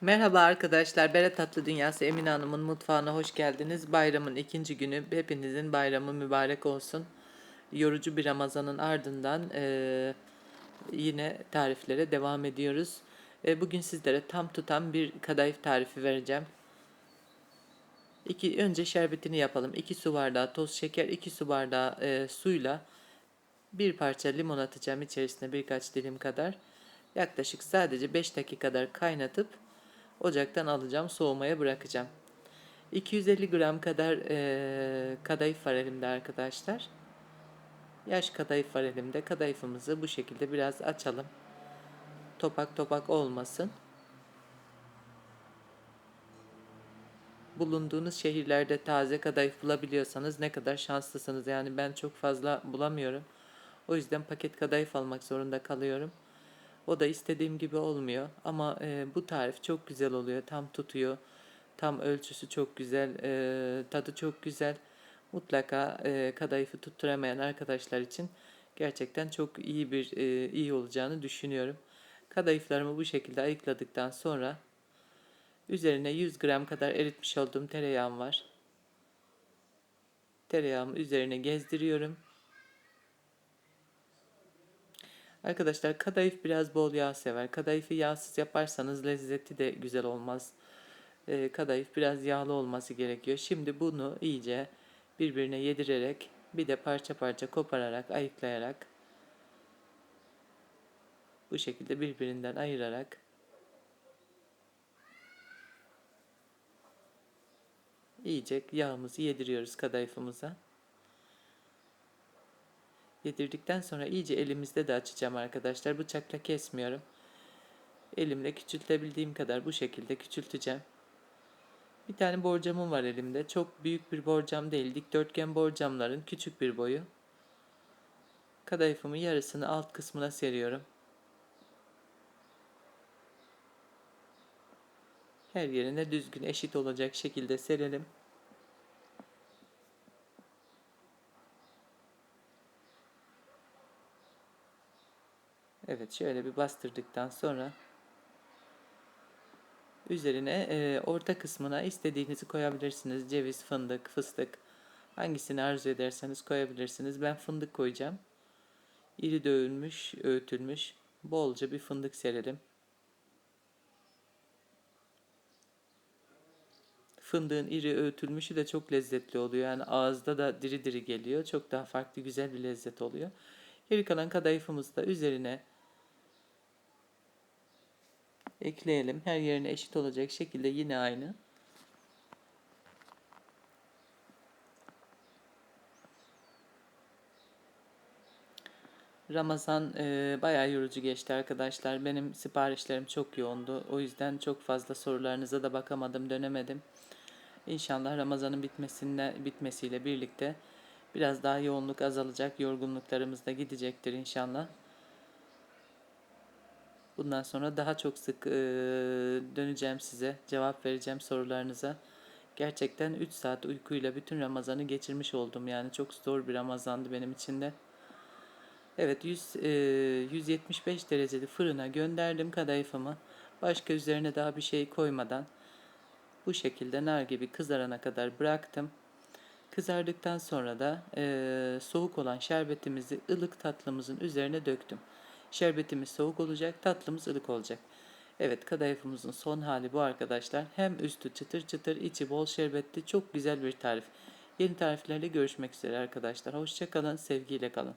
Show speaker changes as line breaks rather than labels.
Merhaba arkadaşlar, Bere Tatlı Dünyası Emine Hanım'ın mutfağına hoş geldiniz. Bayramın ikinci günü, hepinizin bayramı mübarek olsun. Yorucu bir Ramazan'ın ardından eee, yine tariflere devam ediyoruz. E, bugün sizlere tam tutan bir kadayıf tarifi vereceğim. İki, önce şerbetini yapalım. 2 su bardağı toz şeker, 2 su bardağı e, suyla bir parça limon atacağım içerisine birkaç dilim kadar. Yaklaşık sadece 5 dakika kadar kaynatıp ocaktan alacağım, soğumaya bırakacağım. 250 gram kadar e, kadayıf var elimde arkadaşlar. Yaş kadayıf var elimde. Kadayıfımızı bu şekilde biraz açalım. Topak topak olmasın. bulunduğunuz şehirlerde taze kadayıf bulabiliyorsanız ne kadar şanslısınız. Yani ben çok fazla bulamıyorum. O yüzden paket kadayıf almak zorunda kalıyorum. O da istediğim gibi olmuyor. Ama e, bu tarif çok güzel oluyor. Tam tutuyor. Tam ölçüsü çok güzel. E, tadı çok güzel. Mutlaka e, kadayıfı tutturamayan arkadaşlar için gerçekten çok iyi bir e, iyi olacağını düşünüyorum. Kadayıflarımı bu şekilde ayıkladıktan sonra Üzerine 100 gram kadar eritmiş olduğum tereyağım var. Tereyağımı üzerine gezdiriyorum. Arkadaşlar kadayıf biraz bol yağ sever. Kadayıfı yağsız yaparsanız lezzeti de güzel olmaz. Ee, kadayıf biraz yağlı olması gerekiyor. Şimdi bunu iyice birbirine yedirerek bir de parça parça kopararak ayıklayarak bu şekilde birbirinden ayırarak iyice yağımızı yediriyoruz kadayıfımıza. Yedirdikten sonra iyice elimizde de açacağım arkadaşlar. Bıçakla kesmiyorum. Elimle küçültebildiğim kadar bu şekilde küçülteceğim. Bir tane borcamım var elimde. Çok büyük bir borcam değil. Dikdörtgen borcamların küçük bir boyu. Kadayıfımın yarısını alt kısmına seriyorum. Her yerine düzgün eşit olacak şekilde serelim. Evet şöyle bir bastırdıktan sonra üzerine e, orta kısmına istediğinizi koyabilirsiniz. Ceviz, fındık, fıstık hangisini arzu ederseniz koyabilirsiniz. Ben fındık koyacağım. İri dövülmüş, öğütülmüş bolca bir fındık serelim. Fındığın iri öğütülmüşü de çok lezzetli oluyor. Yani ağızda da diri diri geliyor. Çok daha farklı güzel bir lezzet oluyor. Geri kalan kadayıfımızı da üzerine ekleyelim. Her yerine eşit olacak şekilde yine aynı. Ramazan e, bayağı yorucu geçti arkadaşlar. Benim siparişlerim çok yoğundu. O yüzden çok fazla sorularınıza da bakamadım, dönemedim. İnşallah Ramazan'ın bitmesine bitmesiyle birlikte biraz daha yoğunluk azalacak, yorgunluklarımız da gidecektir inşallah. Bundan sonra daha çok sık e, döneceğim size, cevap vereceğim sorularınıza. Gerçekten 3 saat uykuyla bütün Ramazan'ı geçirmiş oldum. Yani çok zor bir Ramazan'dı benim için de. Evet 100, e, 175 dereceli fırına gönderdim kadayıfımı. Başka üzerine daha bir şey koymadan bu şekilde nar gibi kızarana kadar bıraktım. Kızardıktan sonra da e, soğuk olan şerbetimizi ılık tatlımızın üzerine döktüm. Şerbetimiz soğuk olacak, tatlımız ılık olacak. Evet kadayıfımızın son hali bu arkadaşlar. Hem üstü çıtır çıtır, içi bol şerbetli çok güzel bir tarif. Yeni tariflerle görüşmek üzere arkadaşlar. Hoşçakalın, sevgiyle kalın.